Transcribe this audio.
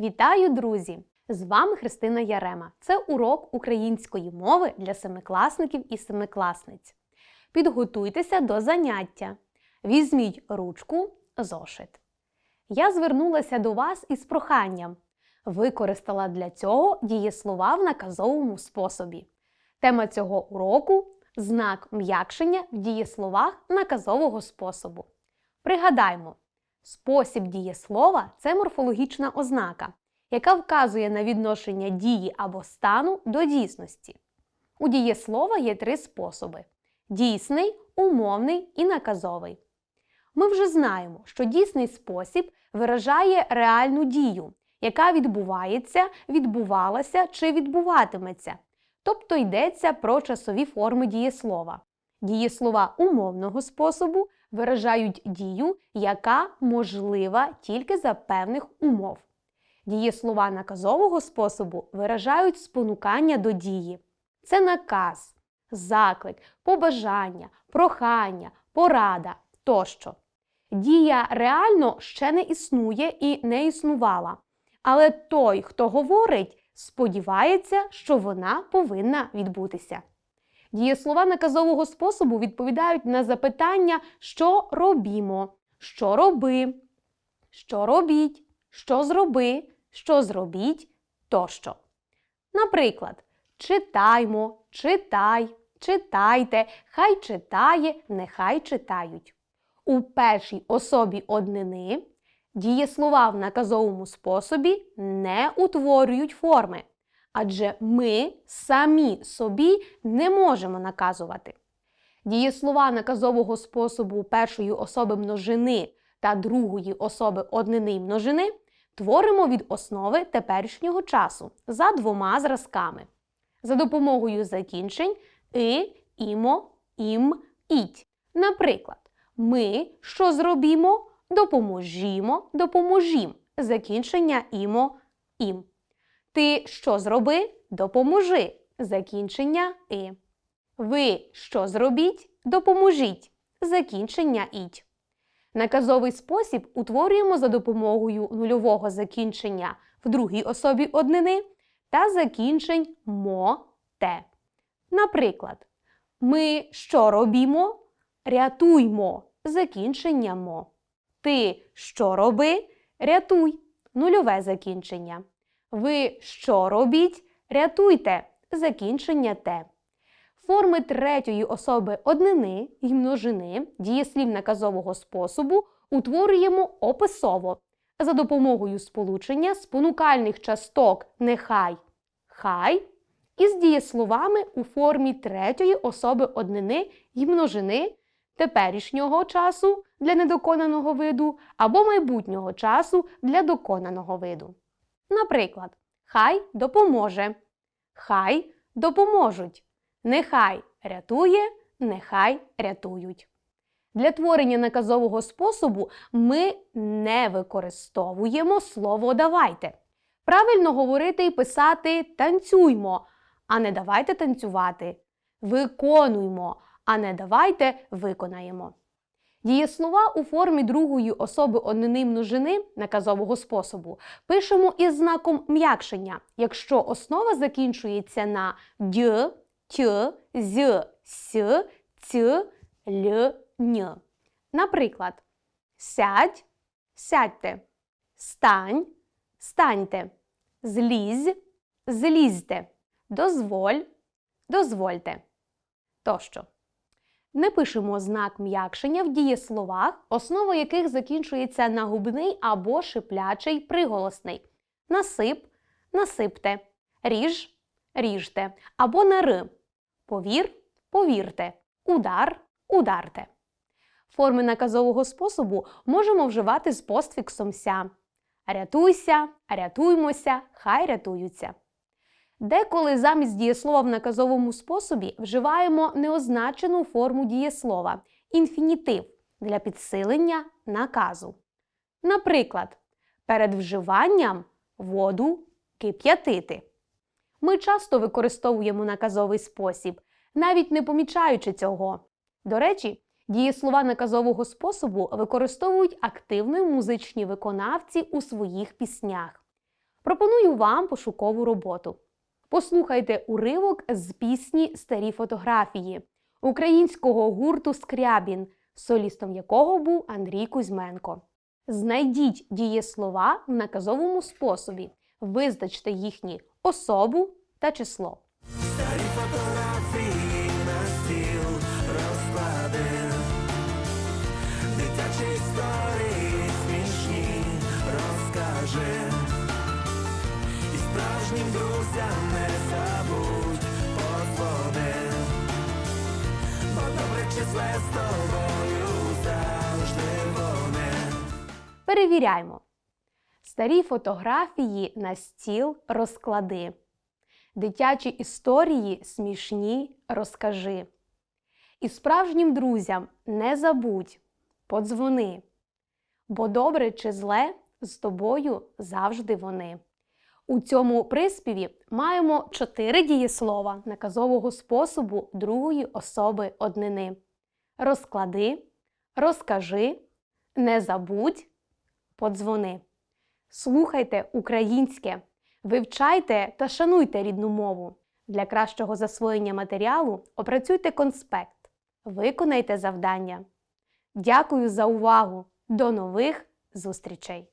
Вітаю, друзі! З вами Христина Ярема. Це урок української мови для семикласників і семикласниць. Підготуйтеся до заняття. Візьміть ручку, зошит. Я звернулася до вас із проханням. Використала для цього дієслова в наказовому способі. Тема цього уроку знак м'якшення в дієсловах наказового способу. Пригадаймо, спосіб дієслова це морфологічна ознака, яка вказує на відношення дії або стану до дійсності. У дієслова є три способи: дійсний, умовний і наказовий. Ми вже знаємо, що дійсний спосіб виражає реальну дію, яка відбувається, відбувалася чи відбуватиметься. Тобто йдеться про часові форми дієслова. Дієслова умовного способу виражають дію, яка можлива тільки за певних умов. Дієслова наказового способу виражають спонукання до дії. Це наказ, заклик, побажання, прохання, порада тощо. Дія реально ще не існує і не існувала. Але той, хто говорить, сподівається, що вона повинна відбутися. Дієслова наказового способу відповідають на запитання, що робімо, що роби, що робіть, що зроби, що зробіть? Тощо. Наприклад, читаймо, читай, читайте, хай читає, нехай читають. У першій особі однини дієслова в наказовому способі не утворюють форми, адже ми самі собі не можемо наказувати. Дієслова наказового способу першої особи множини та другої особи однини множини творимо від основи теперішнього часу за двома зразками. За допомогою закінчень и, імо, ім, іть. Наприклад, ми що зробімо? Допоможімо, допоможім. Закінчення імо, ім. Ти що зроби? Допоможи. Закінчення и. Ви що зробіть? Допоможіть. Закінчення іть. Наказовий спосіб утворюємо за допомогою нульового закінчення в другій особі однини та закінчень мо те. Наприклад, ми що робімо? Рятуймо. Закінчення мо. Ти що роби? Рятуй. Нульове закінчення. Ви що робіть? Рятуйте. Закінчення те. Форми третьої особи однини й множини дієслів наказового способу утворюємо описово за допомогою сполучення спонукальних часток нехай, хай із дієсловами у формі третьої особи однини й множини теперішнього часу для недоконаного виду або майбутнього часу для доконаного виду. Наприклад, хай допоможе, хай допоможуть, нехай рятує, нехай рятують. Для творення наказового способу ми не використовуємо слово давайте. Правильно говорити і писати танцюймо, а не давайте танцювати. Виконуймо, а не давайте виконаємо. Дієслова у формі другої особи однини множини наказового способу пишемо із знаком м'якшення, якщо основа закінчується на д, т, з, с, ц, л, н. Наприклад, сядь, сядьте, стань, станьте, злізь, злізьте, дозволь, дозвольте. Тощо. Не пишемо знак м'якшення в дієсловах, основа яких закінчується на губний або шиплячий приголосний. Насип, насипте, ріж, ріжте або на р. Повір, повірте, удар, ударте. Форми наказового способу можемо вживати з постфіксом ся. Рятуйся, рятуймося, хай рятуються. Деколи замість дієслова в наказовому способі вживаємо неозначену форму дієслова інфінітив для підсилення наказу. Наприклад, перед вживанням воду кип'ятити. Ми часто використовуємо наказовий спосіб, навіть не помічаючи цього. До речі, дієслова наказового способу використовують активно музичні виконавці у своїх піснях. Пропоную вам пошукову роботу. Послухайте уривок з пісні Старі фотографії українського гурту Скрябін, солістом якого був Андрій Кузьменко. Знайдіть дієслова в наказовому способі, визначте їхні особу та число. Старі фотографії на стіл розклади, дитячі історії смішні розкажи, і справжнім друзям не забудь подзвони, бо добре чи зле з тобою завжди вони. Перевіряймо. Старі фотографії на стіл розклади. Дитячі історії смішні розкажи. І справжнім друзям не забудь, подзвони. Бо добре чи зле з тобою завжди вони. У цьому приспіві маємо чотири дієслова наказового способу другої особи однини. Розклади, розкажи, не забудь, подзвони. Слухайте українське, вивчайте та шануйте рідну мову. Для кращого засвоєння матеріалу опрацюйте конспект, виконайте завдання. Дякую за увагу! До нових зустрічей!